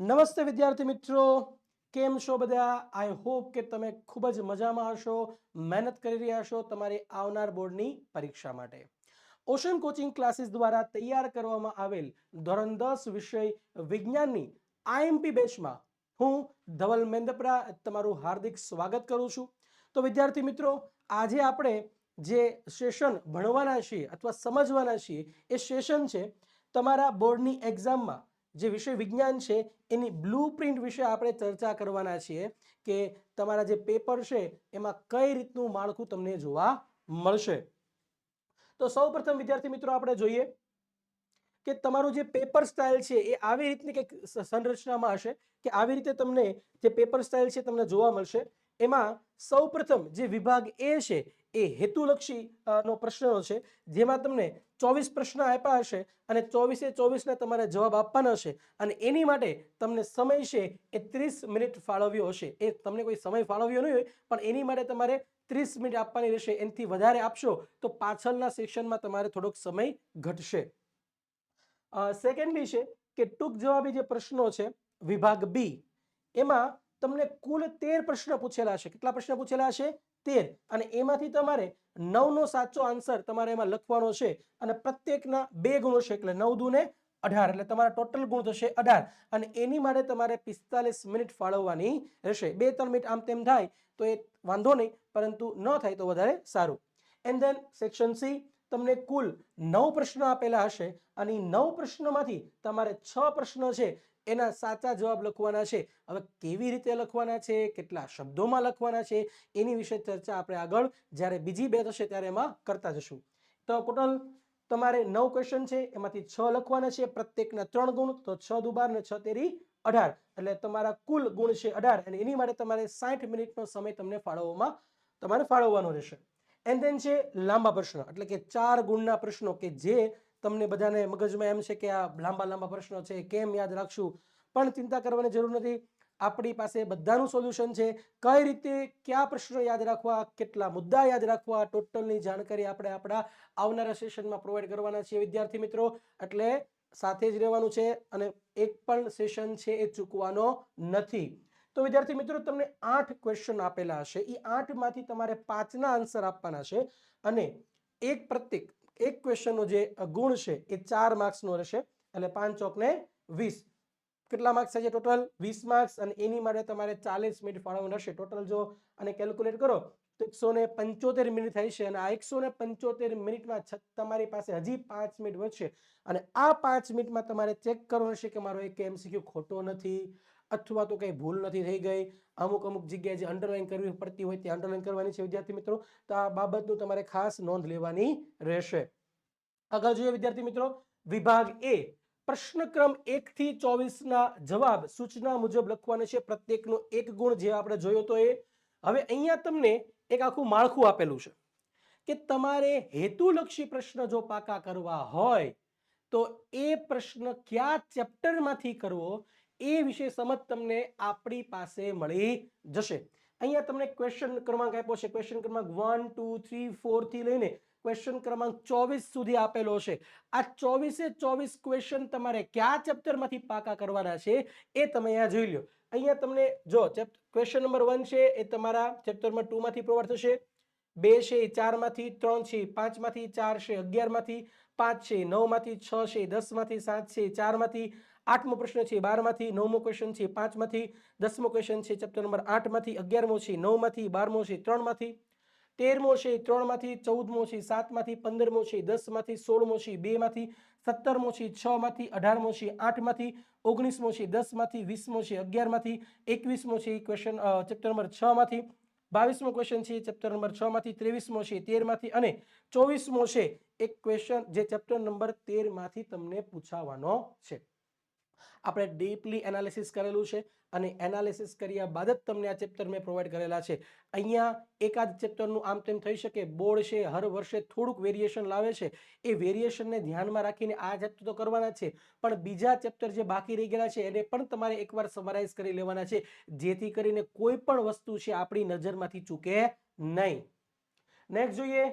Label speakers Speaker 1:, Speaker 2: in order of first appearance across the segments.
Speaker 1: નમસ્તે વિદ્યાર્થી મિત્રો. કેમ છો બધા? આઈ હોપ કે તમે ખૂબ જ મજામાં હશો. મહેનત કરી રહ્યા છો તમારી આવનાર બોર્ડની પરીક્ષા માટે. ઓશન કોચિંગ ક્લાસીસ દ્વારા તૈયાર કરવામાં આવેલ ધોરણ દસ વિષય વિજ્ઞાનની આઈએમપી બેચમાં હું ધવલ મેંદપરા તમારું હાર્દિક સ્વાગત કરું છું. તો વિદ્યાર્થી મિત્રો, આજે આપણે જે સેશન ભણવાના છીએ અથવા સમજવાના છીએ એ સેશન છે તમારા બોર્ડની એક્ઝામમાં જે વિષય વિજ્ઞાન છે, એની બ્લુ પ્રિન્ટ વિશે આપણે ચર્ચા કરવાના છીએ કે તમારા જે પેપર છે, એમાં કઈ રીતનું માળખું તમને જોવા મળશે. તો સૌપ્રથમ વિદ્યાર્થી મિત્રો, આપણે જોઈએ કે તમારું જે પેપર સ્ટાઇલ છે, એ આવી રીતની કંઈક સંરચનામાં હશે કે આવી રીતે તમને જે પેપર સ્ટાઇલ છે, તમને જોવા મળશે. એમાં સૌપ્રથમ જે વિભાગ એ છે એ હેતુલક્ષી નો પ્રશ્ન છે, જેમાં તમને ચોવીસ પ્રશ્ન આપ્યા હશે અને ચોવીસે ચોવીસના તમારે જવાબ આપવાના હશે અને એની માટે તમને સમય છે એ ત્રીસ મિનિટ ફાળવ્યો હશે. એ તમને કોઈ સમય ફાળવ્યો નહીં હોય, પણ એની માટે તમારે ત્રીસ મિનિટ આપવાની રહેશે. એનાથી વધારે આપશો તો પાછળના સેક્શનમાં તમારે થોડોક સમય ઘટશે. સેકન્ડલી છે કે ટૂંક જવાબી જે પ્રશ્નો છે, વિભાગ બી, એમાં તમને કુલ તેર પ્રશ્ન પૂછેલા છે. કેટલા પ્રશ્ન પૂછેલા છે? તેર. અને એમાંથી તમારે નવનો સાચો આન્સર તમારે એમાં લખવાનો છે અને પ્રત્યેકના બે ગુણો છે એટલે નવ દુને અઢાર. એટલે તમારા ટોટલ ગુણ થશે અઢાર. અને એની માટે તમારે પિસ્તાલીસ મિનિટ ફાળવવાની રહેશે. બે ત્રણ મિનિટ આમ તેમ થાય તો એ વાંધો નહીં, પરંતુ ન થાય તો વધારે સારું. એન્ડ ધેન સેક્શન સી તમને કુલ નવ પ્રશ્નો આપેલા હશે. અને નવ પ્રશ્નોમાંથી તમારે છ પ્રશ્નો છે એના સાચા જવાબ લખવાના છે. હવે કેવી રીતે લખવાના છે? કેટલા શબ્દોમાં લખવાના છે? એની વિશે ચર્ચા આપણે આગળ જ્યારે બીજી બે થશે ત્યારે એમાં કરતા જશું. તો ટોટલ તમારે નવ ક્વેશ્ચન છે. એમાંથી છ લખવાના છે. પ્રત્યેકના ત્રણ ગુણ. તો છ દુબાર ને છ તેરી અઢાર. એટલે તમારા કુલ ગુણ છે અઢાર. અને એની માટે તમારે સાઠ મિનિટનો સમય તમને ફાળવવામાં, તમારે ફાળવવાનો રહેશે. એન્ડ ધેન છે લાંબા પ્રશ્નો. એટલે કે ચાર ગુણના પ્રશ્નો કે જે તમને બધાને મગજમાં એમ છે કે આ લાંબા લાંબા પ્રશ્નો છે. કેમ યાદ રાખશું? પણ ચિંતા કરવાની જરૂર નથી. આપણી પાસે બધાનું સોલ્યુશન છે. કઈ રીતે કયા પ્રશ્નો યાદ રાખવા, કેટલા મુદ્દા યાદ રાખવા ટોટલની જાણકારી આપણે આપણા આવનારા સેશનમાં પ્રોવાઈડ કરવાના છીએ, વિદ્યાર્થી મિત્રો. એટલે સાથે જ રહેવાનું છે અને એક પણ સેશન છે એ ચૂકવાનો નથી. તો વિદ્યાર્થી મિત્રો, તમને આઠ ક્વેશ્ચન આપેલા હશે. એ આઠમાંથી તમારે પાંચના આન્સર આપવાના છે અને એક પ્રત્યેક, એક ક્વેશ્ચનનો જે ગુણ છે એ ચાર માર્ક્સનો રહેશે. એટલે પાંચ ચોકને વીસ. કેટલા માર્ક્સ થશે ટોટલ વીસ માર્ક્સ અને એની માટે તમારે ચાલીસ મિનિટ ફાળવવાનું રહેશે. ટોટલ જો અને કેલ્ક્યુલેટ કરો, તો એકસો ને પંચોતેર મિનિટ થઈ છે અને આ એકસો ને પંચોતેર મિનિટમાં તમારી પાસે હજી પાંચ મિનિટ વધશે. અને આ પાંચ મિનિટમાં તમારે ચેક કરવાનું હશે કે મારો એક એમસીક્યુ ખોટો નથી અથવા તો કંઈ ભૂલ નથી થઈ ગઈ. અમુક અમુક જગ્યાએ જે અંડરલાઈન કરવી પડતી હોય તે અંડરલાઈન કરવાની છે વિદ્યાર્થી મિત્રો. તો આ બાબતનું તમારે ખાસ નોંધ લેવાની રહેશે. આગળ જોઈએ વિદ્યાર્થી મિત્રો, વિભાગ એ પ્રશ્નક્રમ એક થી ચોવીસના જવાબ સૂચના મુજબ લખવાના છે. પ્રત્યેકનો એક ગુણ જે આપણે જોયો તો એ હવે અહીંયા તમને એક આખું માળખું આપેલું છે કે તમારે હેતુલક્ષી પ્રશ્ન જો પાકા કરવા હોય તો એ પ્રશ્ન કયા ચેપ્ટરમાંથી કરવો એ વિશે સમજ તમને આપણી પાસે મળી જશે. અહીંયા તમને ક્વેશ્ચન ક્રમાંક આપ્યો છે. ક્વેશ્ચન ક્રમાંક વન ટુ થ્રી ફોરથી લઈને ક્વેશ્ચન ક્રમાંક ચોવીસ સુધી આપેલો છે આ ચોવીસે ચોવીસ ક્વેશ્ચન તમારે કયા ચેપ્ટરમાંથી પાકા કરવાના છે એ તમે અહીંયા જોઈ લો અહીંયા તમને જો ક્વેશ્ચન નંબર વન છે એ તમારા ચેપ્ટર નંબર ટુ માંથી પ્રોવાઈડ થશે બે છે એ ચારમાંથી ત્રણ છે પાંચમાંથી ચાર છે અગિયારમાંથી પાંચ છે નવમાંથી છ છે દસમાંથી સાત છે ચારમાંથી આઠમો પ્રશ્ન છે બારમાંથી નવમો ક્વેશ્ચન છે પાંચમાંથી દસમો ક્વેશ્ચન છે ચેપ્ટર નંબર આઠમાંથી અગિયારમો છે નવમાંથી બારમો છે ત્રણમાંથી તેરમો છે, ત્રણમાંથી ચૌદમો છે, સાતમાંથી પંદરમો છે, દસમાંથી સોળમો છે, બેમાંથી સત્તરમો છે, છમાંથી અઢારમો છે, આઠમાંથી ઓગણીસમો છે, દસમાંથી વીસમો છે, અગિયારમાંથી એકવીસમો છે ક્વેશ્ચન ચેપ્ટર નંબર છમાંથી બાવીસમો ક્વેશ્ચન છે ચેપ્ટર નંબર છ માંથી ત્રેવીસમો છે, તેરમાંથી અને ચોવીસમો છે એક ક્વેશ્ચન જે ચેપ્ટર નંબર તેરમાંથી તમને પૂછાવાનો છે. આપણે ડીપલી એનાલિસિસ કરેલું છે અને એનાલિસિસ કર્યા બાદ જ તમને આ ચેપ્ટર મેં પ્રોવાઈડ કરેલા છે. અહીંયા એકાદ ચેપ્ટરનું આમ તેમ થઈ શકે, બોર્ડ છે, હર વર્ષે થોડુંક વેરિએશન લાવે છે. એ વેરિએશનને ધ્યાનમાં રાખીને આ ચેપ્ટર તો કરવાના છે, પણ બીજા ચેપ્ટર જે બાકી રહી ગયેલા છે એને પણ તમારે એકવાર સમરાઇઝ કરી લેવાના છે, જેથી કરીને કોઈ પણ વસ્તુ છે આપણી નજરમાંથી ચૂકે નહીં. નેક્સ્ટ જોઈએ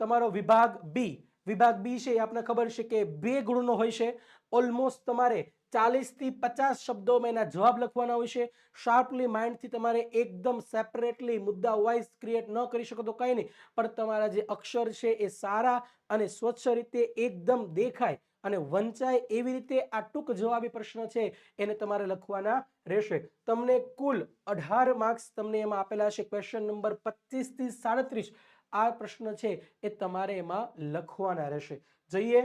Speaker 1: તમારો વિભાગ બી વિભાગ બી છે એ આપણને ખબર છે કે બે ગુણનો હોય છે. ઓલમોસ્ટ તમારે ચાલીસથી પચાસ શબ્દોમાં એના જવાબ લખવાના હોય છે. શાર્પલી માઇન્ડથી તમારે એકદમ સેપરેટલી મુદ્દા વાઇઝ ક્રિએટ ન કરી શકો તો કંઈ નહીં. પણ તમારા જે અક્ષર છે એ સારા અને સ્વચ્છ રીતે એકદમ દેખાય અને વંચાય એવી રીતે આ ટૂંક જવાબી પ્રશ્ન છે એને તમારે લખવાના રહેશે. તમને કુલ અઢાર માર્ક્સ તમને એમાં આપેલા છે. ક્વેશ્ચન નંબર પચીસથી સાડત્રીસ આ પ્રશ્ન છે એ તમારે એમાં લખવાના રહેશે. જઈએ.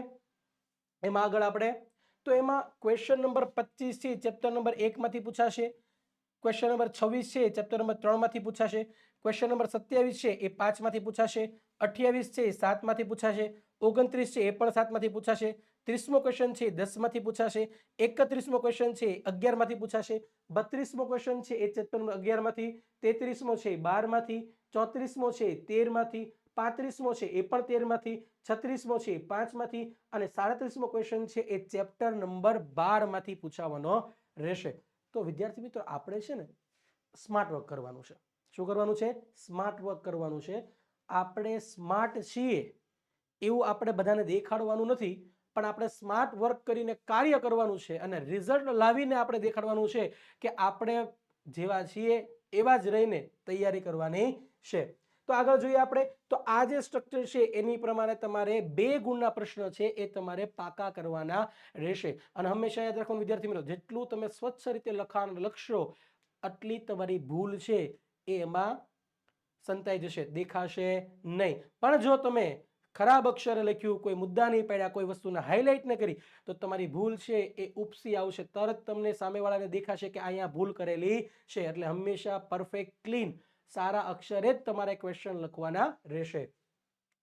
Speaker 1: એમાં આગળ આપણે તો એમાં ક્વેશ્ચન નંબર પચીસ છે ચેપ્ટર નંબર એકમાંથી પૂછાશે. ક્વેશ્ચન નંબર છવ્વીસ છે ચેપ્ટર નંબર ત્રણમાંથી પૂછાશે. ક્વેશ્ચન નંબર સત્યાવીસ છે, એ પાંચમાંથી પૂછાશે. અઠ્યાવીસ છે, એ સાતમાંથી પૂછાશે. ઓગણત્રીસ છે, એ પણ સાતમાંથી પૂછાશે. ત્રીસમો ક્વેશ્ચન છે દસમાંથી પૂછાશે. એકત્રીસમો ક્વેશ્ચન છે અગિયારમાંથી પૂછાશે. બત્રીસમો ક્વેશ્ચન છે, એ ચેપ્ટર નંબર અગિયારમાંથી તેત્રીસમો છે બારમાંથી ચોત્રીસમો છે તેરમાંથી પાંત્રીસમો છે, એ પણ તેરમાંથી, છત્રીસમો છે, એ પાંચમાંથી અને સાડત્રીસમો ક્વેશ્ચન છે, એ ચેપ્ટર નંબર બારમાંથી પૂછાવાનો રહેશે. તો વિદ્યાર્થી મિત્રો, આપણે છે ને સ્માર્ટ વર્ક કરવાનું છે. શું કરવાનું છે? સ્માર્ટ વર્ક કરવાનું છે. આપણે સ્માર્ટ છીએ એવું આપણે બધાને દેખાડવાનું નથી, પણ આપણે સ્માર્ટ વર્ક કરીને કાર્ય કરવાનું છે અને રિઝલ્ટ લાવીને આપણે દેખાડવાનું છે કે આપણે જેવા છીએ એવા જ રહીને તૈયારી કરવાની છે. તો આગળ જોઈએ આપણે. તો આ જે સ્ટ્રક્ચર છે, એની પ્રમાણે તમારે બે ગુણના પ્રશ્ન છે, એ તમારે પાકા કરવાના રહેશે. અને હંમેશા યાદ રાખવાનું, વિદ્યાર્થી મિત્રો, જેટલું તમે સ્વચ્છ રીતે લખાણ લખશો, આટલી તમારી ભૂલ છે, એ એમાં સંતાઈ જશે, દેખાશે નહીં. પણ જો તમે ખરાબ અક્ષરે લખ્યું, કોઈ મુદ્દા નહીં પડ્યા, કોઈ વસ્તુને હાઇલાઇટ ન કરી, તો તમારી ભૂલ છે, એ ઉપસી આવશે. તરત તમને સામેવાળાને દેખાશે કે અહીંયા ભૂલ કરેલી છે, એટલે હંમેશા પરફેક્ટ ક્લીન સારા અક્ષરે જ તમારે ક્વેશ્ચન લખવાના રહેશે.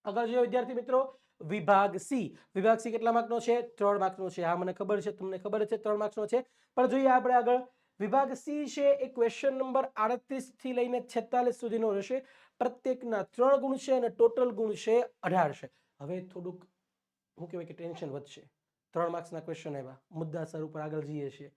Speaker 1: આગળ જોઈએ વિદ્યાર્થી મિત્રો, વિભાગ સી વિભાગ સી કેટલા માર્કનો છે? ત્રણ માર્કનો છે. આ મને ખબર છે, તમને ખબર છે, ત્રણ માર્ક્સનો છે. પણ જોઈએ આપણે આગળ. વિભાગ સી છે એ ક્વેશ્ચન નંબર આડત્રીસથી લઈને છેતાલીસ સુધીનો રહેશે. પ્રત્યેકના ત્રણ ગુણ છે અને ટોટલ ગુણ છે અઢાર છે. હવે થોડુંક શું કહેવાય કે ટેન્શન વધશે. ત્રણ માર્ક્સના ક્વેશ્ચન આવ્યા. મુદ્દાસર ઉપર આગળ જઈએ છીએ.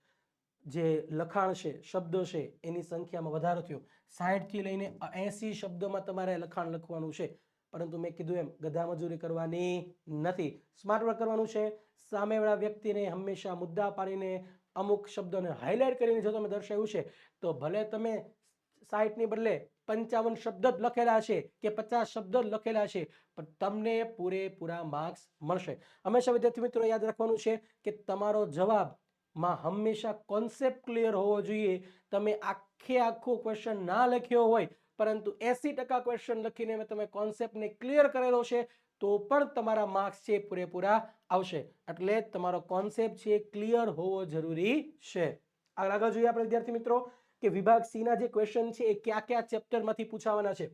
Speaker 1: જે લખાણ છે, શબ્દો છે, એની સંખ્યામાં વધારો થયો. સાહીઠથી લઈને એંસી શબ્દોમાં તમારે લખાણ લખવાનું છે. પરંતુ મેં કીધું એમ, ગધા મજૂરી કરવાની નથી. સ્માર્ટ વર્ક કરવાનું છે. સામેવાળા વ્યક્તિને હંમેશા મુદ્દા પાડીને અમુક શબ્દોને હાઇલાઇટ કરીને જો તમે દર્શાવ્યું છે, તો ભલે તમે સાહીઠની બદલે પંચાવન શબ્દ જ લખેલા છે કે પચાસ શબ્દ જ લખેલા છે, પણ તમને પૂરેપૂરા માર્ક્સ મળશે. હંમેશા વિદ્યાર્થી મિત્રો યાદ રાખવાનું છે કે તમારો જવાબ માં હંમેશા કોન્સેપ્ટ ક્લિયર હોવો જોઈએ. તમે આખે આખો ક્વેશ્ચન ના લખ્યો હોય, પરંતુ એસી ટકા ક્વેશ્ચન લખીને તમે કોન્સેપ્ટને ક્લિયર કરેલો છે, તો પણ તમારા માર્ક્સ છે પૂરેપૂરા આવશે. એટલે તમારો કોન્સેપ્ટ છે ક્લિયર હોવો જરૂરી છે. આગળ આગળ જોઈએ આપણે વિદ્યાર્થી મિત્રો, કે વિભાગ સીના જે ક્વેશ્ચન છે એ કયા કયા ચેપ્ટરમાંથી પૂછાવાના છે?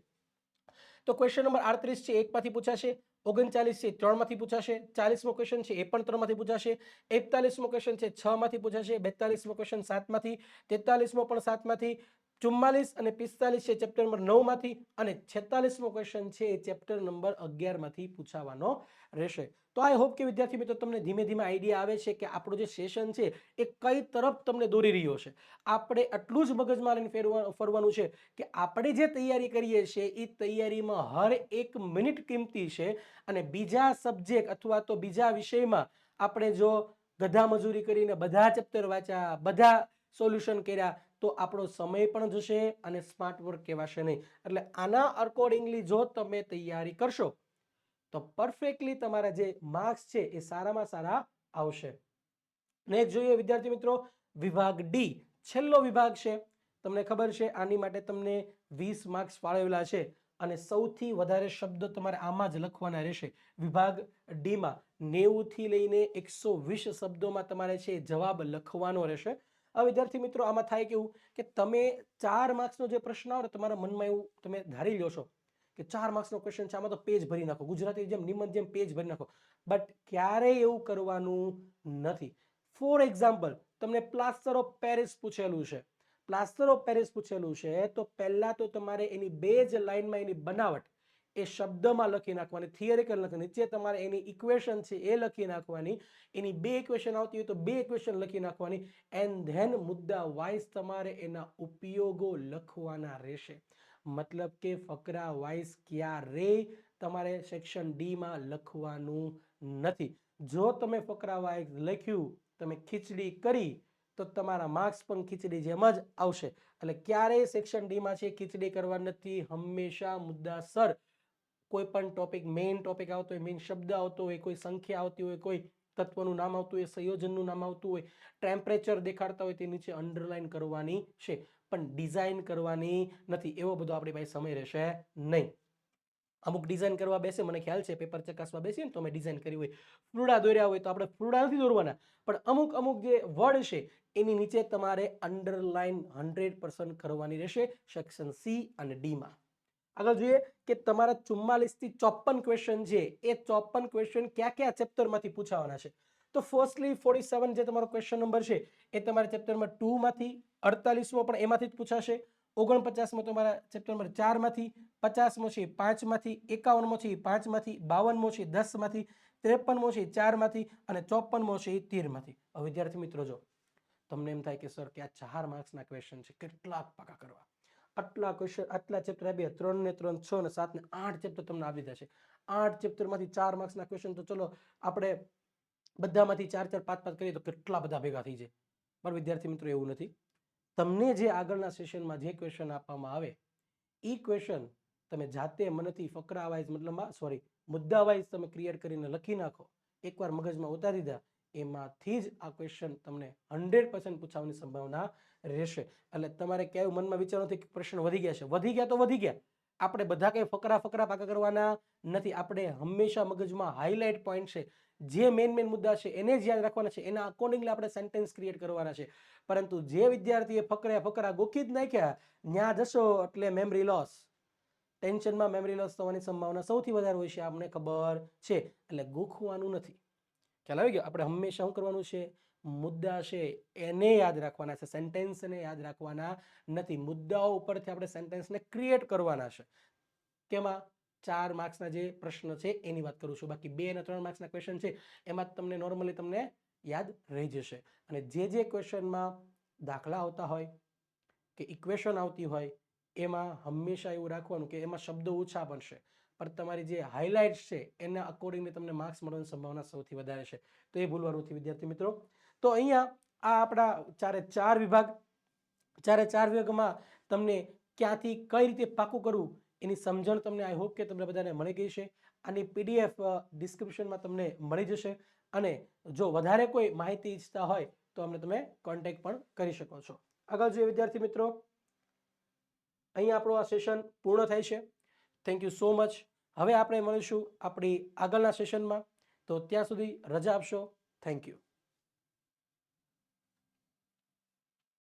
Speaker 1: તો ક્વેશ્ચન નંબર આડત્રીસ છે, એકમાંથી પૂછાશે, ઓગણચાલીસ છે, ત્રણમાંથી પૂછાશે, ચાલીસમો ક્વેશ્ચન છે, એ પણ ત્રણમાંથી પૂછાશે, એકતાલીસમો ક્વેશ્ચન છે, છમાંથી પૂછાશે, બેતાલીસમો ક્વેશ્ચન સાતમાંથી, તેતાલીસમો પણ સાતમાંથી ચુમ્માલીસ અને પિસ્તાલીસ છે ચેપ્ટર નંબર નવમાંથી અને છેતાલીસમો ક્વેશ્ચન છે એ ચેપ્ટર નંબર અગિયારમાંથી પૂછાવાનો રહેશે. તો આઈ હોપ કે વિદ્યાર્થી મિત્રો તમને ધીમે ધીમે આઈડિયા આવે છે કે આપણું જે સેશન છે એ કઈ તરફ તમને દોરી રહ્યો છે. આપણે આટલું જ મગજમાં લઈને ફેરવા, ફરવાનું છે કે આપણે જે તૈયારી કરીએ છીએ એ તૈયારીમાં હર એક મિનિટ કિંમતી છે અને બીજા સબ્જેક્ટ અથવા તો બીજા વિષયમાં આપણે જો ગધા મજૂરી કરીને બધા ચેપ્ટર વાંચ્યા, બધા સોલ્યુશન કર્યા તો આપણો સમય પણ જશે અને સ્માર્ટ વર્ક કહેવાશે નહીં. એટલે આના અકોર્ડિંગલી જો તમે તૈયારી કરશો, તો પરફેક્ટલી તમારા જે માર્ક્સ છે એ સારામાં સારા આવશે. નેક્સ્ટ જોઈએ વિદ્યાર્થી મિત્રો, વિભાગ ડી છેલ્લો વિભાગ છે. તમને ખબર છે, આની માટે તમને વીસ માર્ક્સ ફાળવેલા છે અને સૌથી વધારે શબ્દ તમારે આમાં જ લખવાના રહેશે. વિભાગ ડીમાં નેવુંથી લઈને એકસો વીસ શબ્દોમાં તમારે છે જવાબ લખવાનો રહેશે. હવે વિદ્યાર્થી મિત્રો, આમાં થાય કેવું કે તમે ચાર માર્ક્સનો જે પ્રશ્ન આવે તમારા મનમાં એવું તમે ધારી લો છો કે ચાર માર્ક્સનો ક્વેશ્ચન છે, આમાં તો પેજ ભરી નાખો. ગુજરાતી જેમ નિમન જેમ પેજ ભરી નાખો. બટ ક્યારેય એવું કરવાનું નથી. ફોર એક્ઝામ્પલ તમને પ્લાસ્ટર ઓફ પેરિસ પૂછેલું છે. પ્લાસ્ટર ઓફ પેરિસ પૂછેલું છે, તો પહેલાં તો તમારે એની બે જ લાઇનમાં એની બનાવટ એ શબ્દમાં લખી નાખવાની થિયરિકલ લખી નીચે તમારે એની ઇક્વેશન છે એ લખી નાખવાની. એની બે ઇક્વેશન આવતી હોય તો બે ઇક્વેશન લખી નાખવાની. એન્ડ ધેન મુદ્દા વાઇઝ તમારે એના ઉપયોગો લખવાના રહેશે. મતલબ કે ફકરા વાઇઝ ક્યારે તમારે સેક્શન ડીમાં લખવાનું નથી. જો તમે ફકરા વાઇઝ લખ્યું, તમે ખીચડી કરી, તો તમારા માર્ક્સ પણ ખીચડી જેમ જ આવશે. એટલે ક્યારેય સેક્શન ડીમાં છે ખીચડી કરવા નથી. હંમેશા મુદ્દાસર કોઈ પણ ટોપિક મેઇન ટોપિક આવતો હોય મેઇન શબ્દ આવતો હોય, કોઈ સંખ્યા આવતી હોય, કોઈ તત્વનું નામ આવતું હોય, સંયોજનનું નામ આવતું હોય ટેમ્પરેચર દેખાડતા હોય તે નીચે અંડરલાઇન કરવાની છે. પણ ડિઝાઇન કરવાની નથી. એવો બધો આપણી પાસે સમય રહેશે નહીં. અમુક ડિઝાઇન કરવા બેસે, મને ખ્યાલ છે પેપર ચકાસવા બેસીએ ને તો અમે ડિઝાઇન કરી હોય. ફ્રુડા દોર્યા હોય તો આપણે ફ્લુડા નથી દોરવાના. પણ અમુક અમુક જે વર્ડ છે, એની નીચે તમારે અંડરલાઇન હંડ્રેડ કરવાની રહેશે સેક્શન સી અને ડીમાં આગળ જોઈએ કે તમારા ચુમ્માલીસથી ચોપન ક્વેશ્ચન છે એ ચોપન ક્વેશ્ચન કયા કયા ચેપ્ટરમાંથી પૂછાવાના છે? તો ફર્સ્ટલી ફોર્ટી સેવન જે તમારો ક્વેશ્ચન નંબર છે, એ તમારા ચેપ્ટરમાં ટુમાંથી અડતાલીસમો પણ એમાંથી જ પૂછાશે. ઓગણપચાસમો તમારા ચેપ્ટર નંબર ચારમાંથી, પચાસમો છે પાંચમાંથી, એકાવનમો છે પાંચમાંથી, બાવનમો છે દસમાંથી, ત્રેપનમો છે ચારમાંથી અને ચોપનમો છે તેરમાંથી. હવે વિદ્યાર્થી મિત્રો જો, તમને એમ થાય કે, સર, કે આ ચાર માર્ક્સના ક્વેશ્ચન છે, કેટલાક પાકા કરવા. આટલા ક્વેશ્ચન આટલા ચેપ્ટર બે ત્રણ ને ત્રણ, છ ને સાત ને આઠ ચેપ્ટર તમને આવી જશે આઠ ચેપ્ટરમાંથી ચાર માર્ક્સના ક્વેશ્ચન તો ચલો, આપણે બધામાંથી ચાર ચાર, પાંચ પાંચ કરીએ તો કેટલા બધા ભેગા થઈ જાય? પણ વિદ્યાર્થી મિત્રો, એવું નથી. તમને જે આગળના સેશનમાં જે ક્વેશ્ચન આપવામાં આવે, એ ક્વેશ્ચન તમે જાતે મનથી ફકરા વાઇઝ મતલબમાં સોરી મુદ્દા વાઇઝ તમે ક્રિએટ કરીને લખી નાખો. એકવાર મગજમાં ઉતારી દીધા એમાંથી જ આ ક્વેશ્ચન તમને હંડ્રેડ પૂછવાની સંભાવના રહેશે. એટલે તમારે ક્યાંય મનમાં વિચારો નથી કે પ્રશ્ન વધી ગયા છે. વધી ગયા તો વધી ગયા. આપણે બધા કંઈ ફકરા ફકરા પાકા કરવાના નથી. આપણે હંમેશા મગજમાં હાઇલાઇટ પોઈન્ટ છે. જે મેઇન મેઇન મુદ્દા છે એને જ યાદ રાખવાના છે. એના અકોર્ડિંગલી આપણે સેન્ટેન્સ ક્રિએટ કરવાના છે. પરંતુ જે વિદ્યાર્થીએ ફકરા ફકરા ગોખી જ નાખ્યા ત્યાં જશો એટલે મેમરી લોસ ટેન્શનમાં મેમરી લોસ થવાની સંભાવના સૌથી વધારે હોય છે આપણને ખબર છે. એટલે ગોખવાનું નથી. ખ્યાલ આવી ગયો? આપણે હંમેશા શું કરવાનું છે? મુદ્દા છે એને યાદ રાખવાના છે સેન્ટેન્સને યાદ રાખવાના નથી. મુદ્દાઓ ઉપરથી આપણે સેન્ટેન્સને ક્રિએટ કરવાના છે. કેમાં ચાર માર્ક્સના જે પ્રશ્ન છે એની વાત કરું છું. બાકી બે અને ત્રણ માર્ક્સના ક્વેશ્ચન છે એમાં તમને નોર્મલી તમને યાદ રહી જશે. અને જે જે ક્વેશ્ચનમાં દાખલા આવતા હોય કે ઇક્વેશન આવતી હોય, એમાં હંમેશા એવું રાખવાનું કે એમાં શબ્દો ઓછા બનશે. પણ તમારી જે હાઇલાઇટ્સ છે એના અકોર્ડિંગલી તમને માર્ક્સ મળવાની સંભાવના સૌથી વધારે છે. તો એ ભૂલવાનું નથી, વિદ્યાર્થી મિત્રો. તો અહીંયા આ આપણા ચારે ચાર વિભાગ, ચારે ચાર વિભાગમાં તમને ક્યાંથી કઈ રીતે પાકું કરવું એની સમજણ તમને આઈ હોપ કે તમને બધાને મળી ગઈ છે આની પીડીએફ ડિસ્ક્રિપ્શનમાં તમને મળી જશે. અને જો વધારે કોઈ માહિતી ઈચ્છતા હોય તો અમને તમે કોન્ટેક્ટ પણ કરી શકો છો. આગળ જોઈએ વિદ્યાર્થી મિત્રો. અહીં આપણું આ સેશન પૂર્ણ થાય છે. થેન્ક યુ સો મચ હવે આપણે મળીશું આપણી આગળના સેશનમાં તો ત્યાં સુધી રજા આપશો. Thank you